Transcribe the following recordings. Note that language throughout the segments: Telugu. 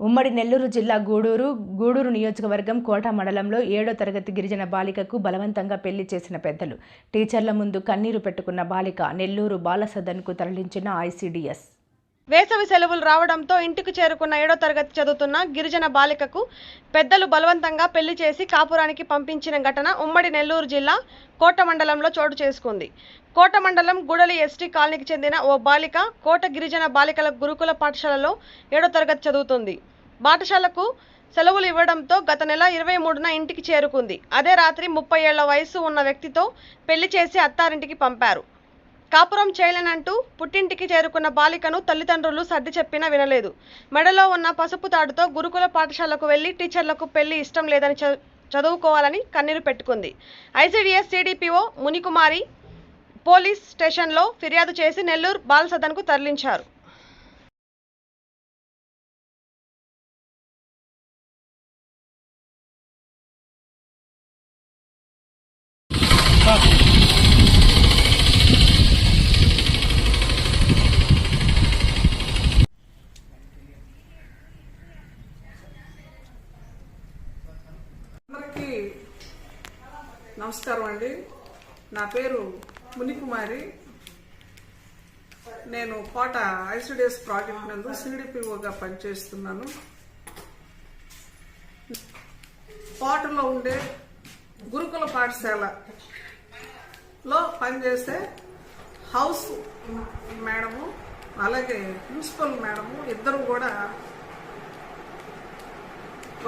ఉమ్మడి నెల్లూరు జిల్లా గూడూరు గూడూరు నియోజకవర్గం కోట మండలంలో ఏడో తరగతి గిరిజన బాలికకు బలవంతంగా పెళ్ళి చేసిన పెద్దలు. టీచర్ల ముందు కన్నీరు పెట్టుకున్న బాలిక నెల్లూరు బాలసదన్కు తరలించిన ఐసీడీఎస్ వేసవి సెలవులు రావడంతో ఇంటికి చేరుకున్న ఏడో తరగతి చదువుతున్న గిరిజన బాలికకు పెద్దలు బలవంతంగా పెళ్ళి చేసి కాపురానికి పంపించిన ఘటన ఉమ్మడి నెల్లూరు జిల్లా కోట మండలంలో చోటు చేసుకుంది. కోట మండలం గుడలి ఎస్టీ కాలనీకి చెందిన ఓ బాలిక కోట గిరిజన బాలికల గురుకుల పాఠశాలలో ఏడో తరగతి చదువుతుంది. పాఠశాలకు సెలవులు ఇవ్వడంతో గత నెల ఇరవై మూడున ఇంటికి చేరుకుంది. అదే రాత్రి ముప్పై ఏళ్ళ వయసు ఉన్న వ్యక్తితో పెళ్ళి చేసి అత్తారింటికి పంపారు. కాపురం చేయలేనంటూ పుట్టింటికి చేరుకున్న బాలికను తల్లిదండ్రులు సర్ది చెప్పినా వినలేదు. మెడలో ఉన్న పసుపు తాడుతో గురుకుల పాఠశాలకు వెళ్ళి టీచర్లకు పెళ్ళి ఇష్టం లేదని చదువుకోవాలని కన్నీరు పెట్టుకుంది. ఐసీడీఎస్ సిడిపిఓ మునికుమారి పోలీస్ స్టేషన్లో ఫిర్యాదు చేసి నెల్లూరు బాలసదన్కు తరలించారు. నమస్కారం అండి. నా పేరు మునికుమారి. నేను కోట ఐసిడిఎస్ ప్రాజెక్ట్ నందు సిడిపిఓగా పనిచేస్తున్నాను. కోటలో ఉండే గురుకుల పాఠశాల లో పనిచేసే హౌస్ మేడము అలాగే ప్రిన్సిపల్ మేడము ఇద్దరు కూడా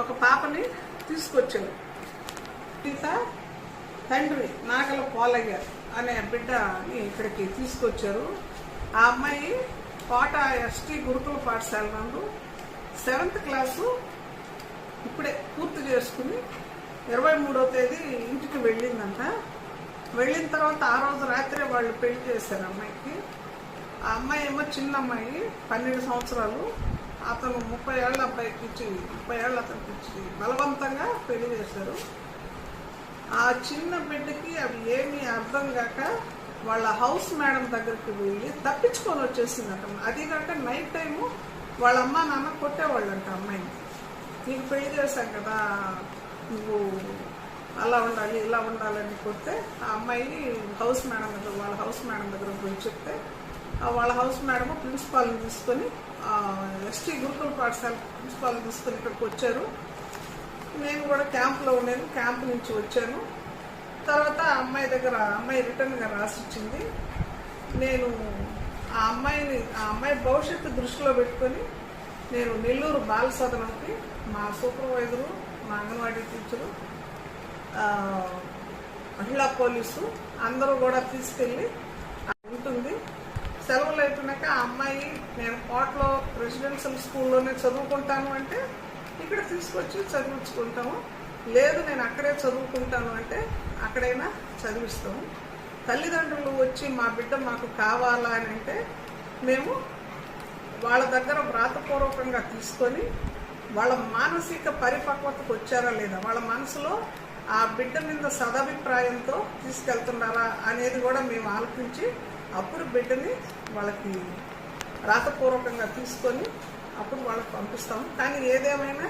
ఒక పాపని తీసుకొచ్చారు. సీత తండ్రి నాగల పోలయ్య అనే బిడ్డని ఇక్కడికి తీసుకొచ్చారు. ఆ అమ్మాయి కోట ఎస్టీ గురుకుల పాఠశాల నందు సెవెంత్ క్లాసు ఇప్పుడే పూర్తి చేసుకుని ఇరవై మూడో తేదీ ఇంటికి వెళ్ళిందంట. వెళ్ళిన తర్వాత ఆ రోజు రాత్రే వాళ్ళు పెళ్ళి చేశారు అమ్మాయికి. ఆ అమ్మాయి ఏమో చిన్న అమ్మాయి పన్నెండు సంవత్సరాలు. అతను ముప్పై ఏళ్ళ అబ్బాయికి ఇచ్చి ముప్పై ఏళ్ళ అతనికి ఇచ్చి బలవంతంగా పెళ్ళి చేశారు. ఆ చిన్న బిడ్డకి అవి ఏమీ అర్థం కాక వాళ్ళ హౌస్ మేడం దగ్గరికి వెళ్ళి తప్పించుకొని వచ్చేసింది అతను అది కాక నైట్ టైము వాళ్ళ అమ్మ నాన్న కొట్టేవాళ్ళంట అమ్మాయిని. నీకు పెళ్ళి చేశాం కదా నువ్వు అలా ఉండాలి ఇలా ఉండాలని కొడితే ఆ అమ్మాయిని హౌస్ మేడం దగ్గర వాళ్ళ హౌస్ మేడం దగ్గర గురించి చెప్తే వాళ్ళ హౌస్ మేడం ప్రిన్సిపాల్ని తీసుకొని ఎస్టీ గురుకుల పాఠశాల ప్రిన్సిపాల్ని తీసుకొని ఇక్కడికి వచ్చారు. నేను కూడా క్యాంప్లో ఉండేది క్యాంప్ నుంచి వచ్చాను. తర్వాత ఆ అమ్మాయి దగ్గర అమ్మాయి రిటర్న్గా రాసిచ్చింది నేను ఆ అమ్మాయిని ఆ అమ్మాయి భవిష్యత్తు దృష్టిలో పెట్టుకొని నేను నెల్లూరు బాల సదనంకి మా సూపర్వైజరు మా అంగన్వాడీ టీచరు మహిళా పోలీసు అందరూ కూడా తీసుకెళ్ళి ఉంటుంది. సెలవులు అయిపోయినాక ఆ అమ్మాయి నేను కోటలో రెసిడెన్షియల్ స్కూల్లోనే చదువుకుంటాను అంటే ఇక్కడ తీసుకొచ్చి చదివించుకుంటాము. లేదు నేను అక్కడే చదువుకుంటాను అంటే అక్కడైనా చదివిస్తాము. తల్లిదండ్రులు వచ్చి మా బిడ్డ మాకు కావాలా అని అంటే మేము వాళ్ళ దగ్గర వ్రాతపూర్వకంగా తీసుకొని వాళ్ళ మానసిక పరిపక్వతకు వచ్చారా లేదా? వాళ్ళ మనసులో ఆ బిడ్డ మీద సదాభిప్రాయంతో తీసుకెళ్తున్నారా అనేది కూడా మేము ఆలోచించి అప్పుడు బిడ్డని వాళ్ళకి రాతపూర్వకంగా తీసుకొని అప్పుడు వాళ్ళకి పంపిస్తాము కానీ ఏదేమైనా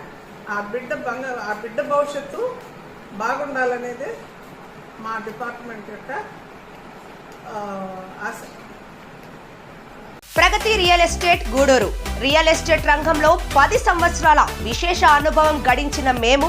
ఆ బిడ్డ బంగ ఆ బిడ్డ భవిష్యత్తు బాగుండాలనేదే మా డిపార్ట్మెంట్ యొక్క ఆశ. Pragati real estate Gudur. Real estate రంగంలో పది సంవత్సరాల విశేష అనుభవం గడించిన మేము